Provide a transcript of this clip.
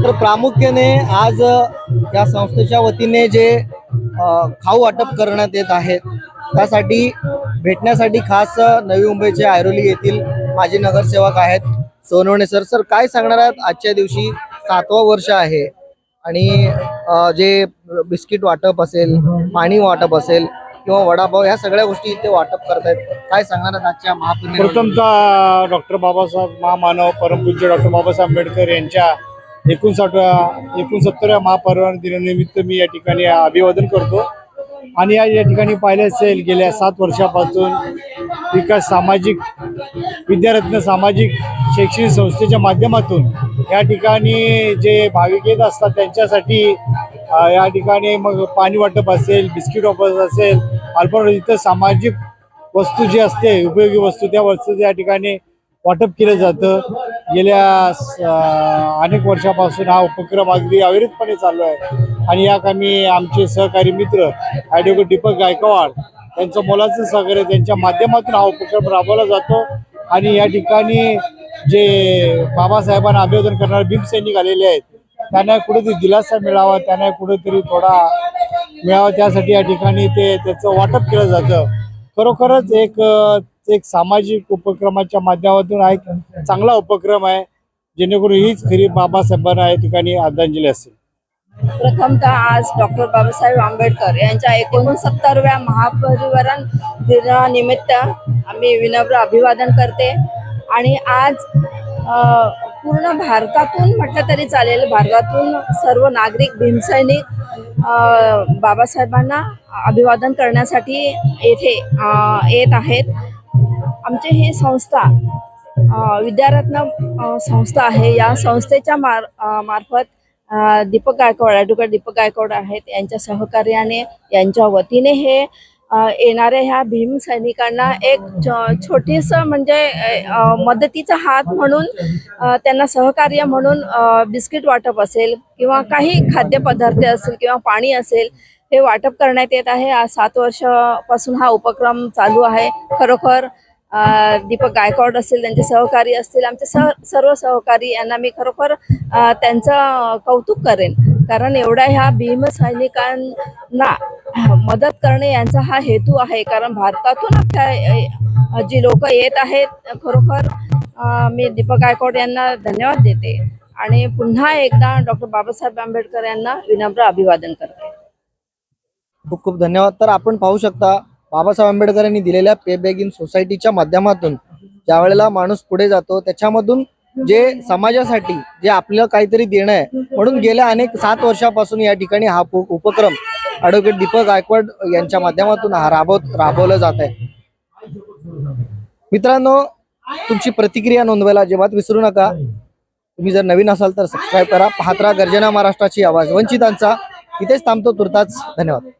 तर प्रामुख्याने आज या संस्थेच्या वतीने जे खाऊ वाटप करण्यात येत आहेत त्यासाठी भेटण्यासाठी खास नवी मुंबईचे ऐरोली येथील माजी नगरसेवक आहेत. सोनवणे सर सर काय सांगणार आहात? आजच्या दिवशी सातवा वर्ष आहे आणि जे बिस्किट वाटप असेल पाणी वाटप असेल किंवा वडापाव ह्या सगळ्या गोष्टी इथे वाटप करतायत. काय सांगणार आहेत आजच्या महापुण्य प्रथमतः डॉक्टर बाबासाहेब महामानव परमपूज्य डॉक्टर बाबासाहेब आंबेडकर यांच्या एकोणसाठव्या एकोणसत्तराव्या महापरिवार दिनानिमित्त मी या ठिकाणी अभिवादन करतो. आणि या या ठिकाणी पाहिलं असेल गेल्या सात वर्षापासून विकास सामाजिक विद्यारत्न सामाजिक शैक्षणिक संस्थेच्या माध्यमातून या ठिकाणी जे भाविक येत असतात त्यांच्यासाठी या ठिकाणी मग पाणी वाटप असेल बिस्किट वाटप असेल अल्प इतर सामाजिक वस्तू जी असते उपयोगी वस्तू त्या वस्तू या ठिकाणी वाटप केलं जातं. गेल्या अनेक वर्षापासून हा उपक्रम अगदी अविरतपणे चालू आहे. आणि या कामी आमचे सहकारी मित्र ॲडव्होकेट दीपक गायकवाड यांचं मोलाचं सहकार्य त्यांच्या माध्यमातून हा उपक्रम राबवला जातो. आणि या ठिकाणी जे बाबासाहेबांना अभिवादन करणारे भीमसैनिक आलेले आहेत त्यांना कुठेतरी दिलासा मिळावा त्यांना कुठेतरी थोडा मिळावा. त्यासाठी या ठिकाणी ते त्याचं वाटप केलं जातं. खरोखरच एक एक सामाजिक उपक्रमाच्या माध्यमातून हा एक चांगला उपक्रम आहे. जेणेकरून हीच खरी बाबासाहेबांना या ठिकाणी आदरांजली असेल. प्रथमतः आज डॉक्टर बाबासाहेब आंबेडकर यांच्या एकोणसत्तरव्या महापरिवरण दिनानिमित्त आम्ही विनम्र अभिवादन करते. आणि आज पूर्ण भारतातून म्हटलं तरी चालेल भारतातून सर्व नागरिक भीमसैनिक बाबासाहेबांना अभिवादन करण्यासाठी येथे येत आहेत. आमची ही संस्था विद्यारत्न संस्था आहे. या संस्थेच्या मार मार्फत दीपक गायकवाड ॲडव्होकेट दीपक गायकवाड आहेत. यांच्या सहकार्याने यांच्या वतीने हे येणाऱ्या ह्या भीम सैनिकांना एक छ- छोटीसं म्हणजे मदतीचा हात म्हणून त्यांना सहकार्य म्हणून बिस्किट वाटप असेल किंवा काही खाद्यपदार्थ असेल किंवा पाणी असेल हे वाटप करण्यात येत आहे. आज सात वर्षापासून हा उपक्रम चालू आहे. खरोखर दीपक गायकवाड असतील त्यांचे सहकारी असतील आमचे सह सर्व सहकारी यांना मी खरोखर त्यांचं कौतुक करेन. कारण एवढ्या ह्या भीमसैनिकांना मदत करणे यांचा हा हेतू आहे. कारण भारतातून अख्ख्या जी लोक येत आहेत खरोखर मी दीपक गायकवाड यांना धन्यवाद देते. आणि पुन्हा एकदा डॉक्टर बाबासाहेब आंबेडकर यांना विनम्र अभिवादन करते. खूप खूप धन्यवाद. तर आपण पाहू शकता बाबासाहेब आंबेडकरांनी दिलेल्या पे बॅग इन सोसायटीच्या माध्यमातून ज्या वेळेला माणूस पुढे जातो त्याच्यामधून जे समाजासाठी जे आपलं काहीतरी देणं आहे म्हणून गेल्या अनेक सात वर्षापासून या ठिकाणी हा उपक्रम ॲडव्होकेट दीपक गायकवाड यांच्या माध्यमातून हा राबवलं जात आहे. मित्रांनो तुमची प्रतिक्रिया नोंदवायला अजिबात विसरू नका. तुम्ही जर नवीन असाल तर सबस्क्राईब करा. पाहत राहा गर्जना महाराष्ट्राची आवाज. वंचितांचा इथेच थांबतो तुर्ताच धन्यवाद.